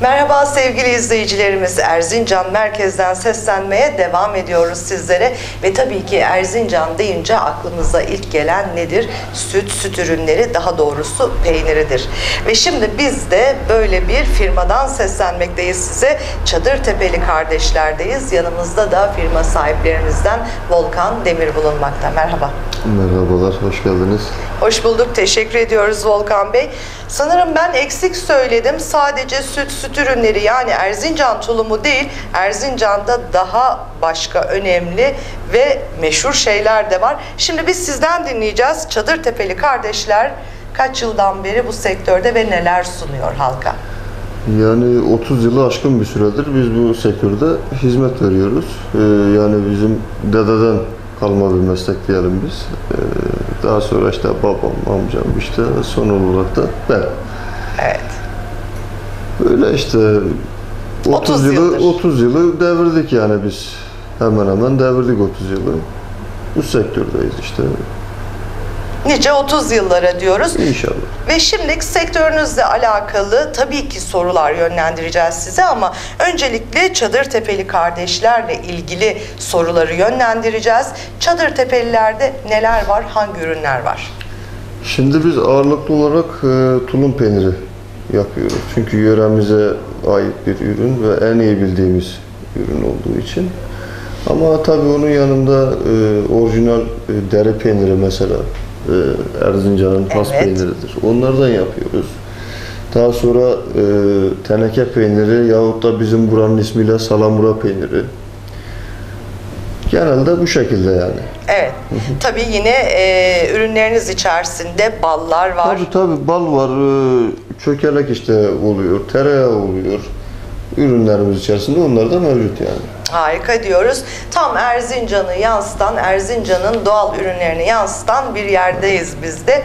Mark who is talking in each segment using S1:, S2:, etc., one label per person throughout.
S1: Merhaba sevgili izleyicilerimiz. Erzincan merkezden seslenmeye devam ediyoruz sizlere. Ve tabii ki Erzincan deyince aklımıza ilk gelen nedir? Süt, süt ürünleri daha doğrusu peyniridir. Ve şimdi biz de böyle bir firmadan seslenmekteyiz size. Çadır Tepeli kardeşlerdeyiz. Yanımızda da firma sahiplerimizden Volkan Demir bulunmakta. Merhaba.
S2: Merhabalar, hoş geldiniz.
S1: Hoş bulduk. Teşekkür ediyoruz Volkan Bey. Sanırım ben eksik söyledim. Sadece süt, süt ürünleri yani Erzincan tulumu değil, Erzincan'da daha başka önemli ve meşhur şeyler de var. Şimdi biz sizden dinleyeceğiz. Çadır Tepeli kardeşler kaç yıldan beri bu sektörde ve neler sunuyor halka?
S2: Yani 30 yılı aşkın bir süredir biz bu sektörde hizmet veriyoruz. Ee, yani bizim dededen kalma bir meslek diyelim biz. Ee, daha sonra işte babam, amcam işte son olarak da ben.
S1: Evet.
S2: Böyle işte 30,
S1: 30
S2: yılı
S1: yıldır.
S2: 30 yılı devirdik yani biz. Hemen hemen devirdik 30 yılı. Bu sektördeyiz işte.
S1: Nice 30 yıllara diyoruz.
S2: İnşallah.
S1: Ve şimdilik sektörünüzle alakalı tabii ki sorular yönlendireceğiz size ama öncelikle Çadır Tepeli kardeşlerle ilgili soruları yönlendireceğiz. Çadır Tepelilerde neler var, hangi ürünler var?
S2: Şimdi biz ağırlıklı olarak e, tulum peyniri yapıyoruz. Çünkü yöremize ait bir ürün ve en iyi bildiğimiz ürün olduğu için. Ama tabii onun yanında e, orijinal e, deri peyniri mesela e, Erzincan'ın has
S1: Evet.
S2: peyniridir. Onlardan yapıyoruz. Daha sonra e, teneke peyniri yahut da bizim buranın ismiyle salamura peyniri. Genelde bu şekilde yani.
S1: Evet, tabii yine e, ürünleriniz içerisinde ballar var.
S2: Tabii tabii bal var, e, çökelek işte oluyor, tereyağı oluyor. Ürünlerimiz içerisinde onlar da mevcut yani.
S1: Harika diyoruz. Tam Erzincan'ı yansıtan, Erzincan'ın doğal ürünlerini yansıtan bir yerdeyiz biz de.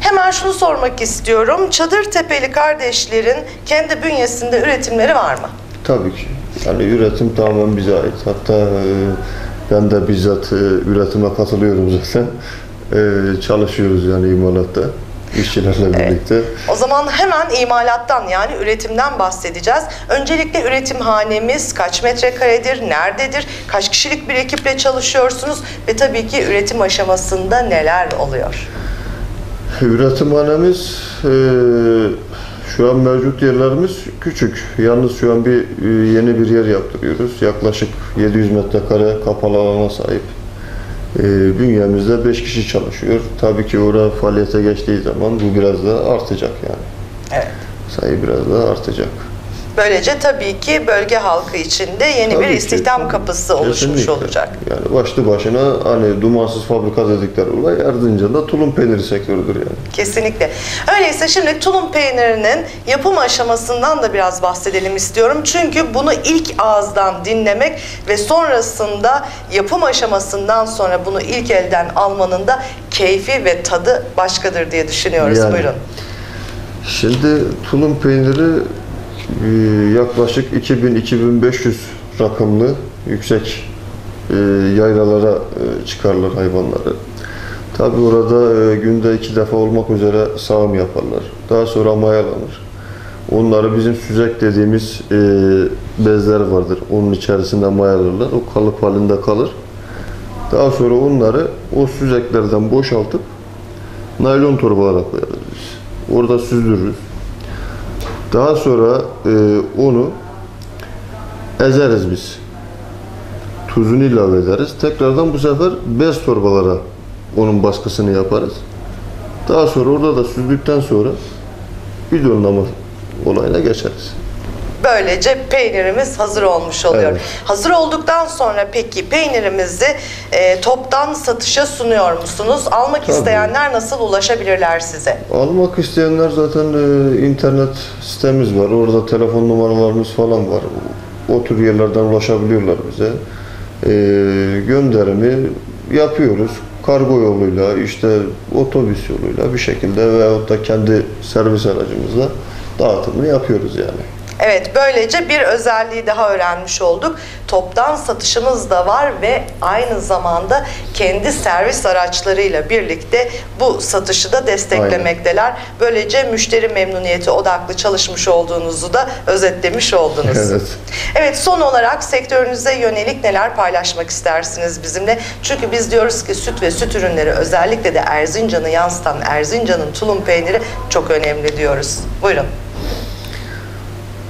S1: Hemen şunu sormak istiyorum. Çadır Tepeli kardeşlerin kendi bünyesinde üretimleri var mı?
S2: Tabii ki. Yani üretim tamamen bize ait. Hatta e, ben de bizzat e, üretime katılıyorum zaten. E, çalışıyoruz yani imalatta işçilerle birlikte.
S1: O zaman hemen imalattan yani üretimden bahsedeceğiz. Öncelikle üretimhanemiz kaç metrekaredir, nerededir, kaç kişilik bir ekiple çalışıyorsunuz ve tabii ki üretim aşamasında neler oluyor?
S2: Üretimhanemiz e, şu an mevcut yerlerimiz küçük. Yalnız şu an bir e, yeni bir yer yaptırıyoruz. Yaklaşık 700 metrekare kapalı alana sahip. E, bünyemizde 5 kişi çalışıyor. Tabii ki orada faaliyete geçtiği zaman bu biraz da artacak yani.
S1: Evet.
S2: Sayı biraz daha artacak.
S1: Böylece tabii ki bölge halkı için de yeni
S2: Tabii
S1: bir
S2: ki.
S1: istihdam kapısı oluşmuş
S2: Kesinlikle.
S1: olacak.
S2: Yani başlı başına hani dumansız fabrika dedikleri olay Erzincan'da tulum peyniri sektörüdür yani.
S1: Kesinlikle. Öyleyse şimdi tulum peynirinin yapım aşamasından da biraz bahsedelim istiyorum. Çünkü bunu ilk ağızdan dinlemek ve sonrasında yapım aşamasından sonra bunu ilk elden almanın da keyfi ve tadı başkadır diye düşünüyoruz.
S2: Yani.
S1: Buyurun.
S2: Şimdi tulum peyniri yaklaşık 2000-2500 rakımlı yüksek e, yaylalara e, çıkarlar hayvanları. Tabi orada e, günde iki defa olmak üzere sağım yaparlar. Daha sonra mayalanır. Onları bizim süzek dediğimiz bezler vardır. Onun içerisinde mayalarlar. O kalıp halinde kalır. Daha sonra onları o süzeklerden boşaltıp naylon torbalara koyarız. Orada süzdürürüz. Daha sonra e, onu ezeriz biz. Tuzunu ilave ederiz. Tekrardan bu sefer bez torbalara onun baskısını yaparız. Daha sonra orada da süzdükten sonra bidonlama olayına geçeriz.
S1: Böylece peynirimiz hazır olmuş oluyor.
S2: Evet.
S1: Hazır olduktan sonra peki peynirimizi e, toptan satışa sunuyor musunuz? Almak
S2: Tabii.
S1: isteyenler nasıl ulaşabilirler size?
S2: Almak isteyenler zaten e, internet sitemiz var. Orada telefon numaralarımız falan var. O tür yerlerden ulaşabiliyorlar bize. E, gönderimi yapıyoruz. Kargo yoluyla, işte otobüs yoluyla bir şekilde veyahut da kendi servis aracımızla dağıtımını yapıyoruz yani.
S1: Evet böylece bir özelliği daha öğrenmiş olduk. Toptan satışımız da var ve aynı zamanda kendi servis araçlarıyla birlikte bu satışı da desteklemekteler. Böylece müşteri memnuniyeti odaklı çalışmış olduğunuzu da özetlemiş oldunuz.
S2: Evet.
S1: Evet son olarak sektörünüze yönelik neler paylaşmak istersiniz bizimle? Çünkü biz diyoruz ki süt ve süt ürünleri özellikle de Erzincan'ı yansıtan Erzincan'ın tulum peyniri çok önemli diyoruz. Buyurun.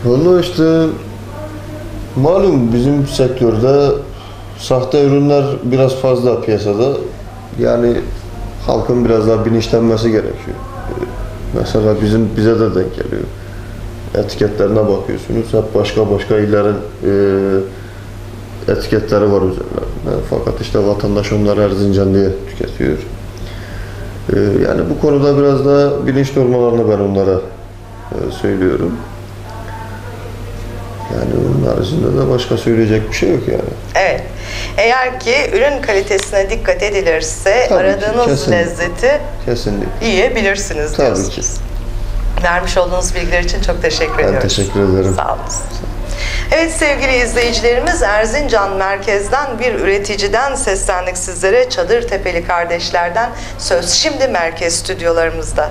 S2: Valla işte malum bizim sektörde sahte ürünler biraz fazla piyasada. Yani halkın biraz daha bilinçlenmesi gerekiyor. Mesela bizim bize de denk geliyor. Etiketlerine bakıyorsunuz. Hep başka başka illerin e, etiketleri var üzerlerinde. Fakat işte vatandaş onları Erzincan diye tüketiyor. Ee, yani bu konuda biraz daha bilinçli olmalarını ben onlara e, söylüyorum. Yani onun haricinde de başka söyleyecek bir şey yok yani.
S1: Evet. Eğer ki ürün kalitesine dikkat edilirse
S2: Tabii ki,
S1: aradığınız
S2: kesin.
S1: lezzeti
S2: Kesinlikle.
S1: yiyebilirsiniz
S2: Tabii
S1: diyorsunuz.
S2: ki.
S1: Vermiş olduğunuz bilgiler için çok teşekkür
S2: Ben
S1: ediyoruz.
S2: teşekkür ederim.
S1: Sağ olun. Evet sevgili izleyicilerimiz Erzincan merkezden bir üreticiden seslendik sizlere. Çadır Tepeli kardeşlerden söz şimdi merkez stüdyolarımızda.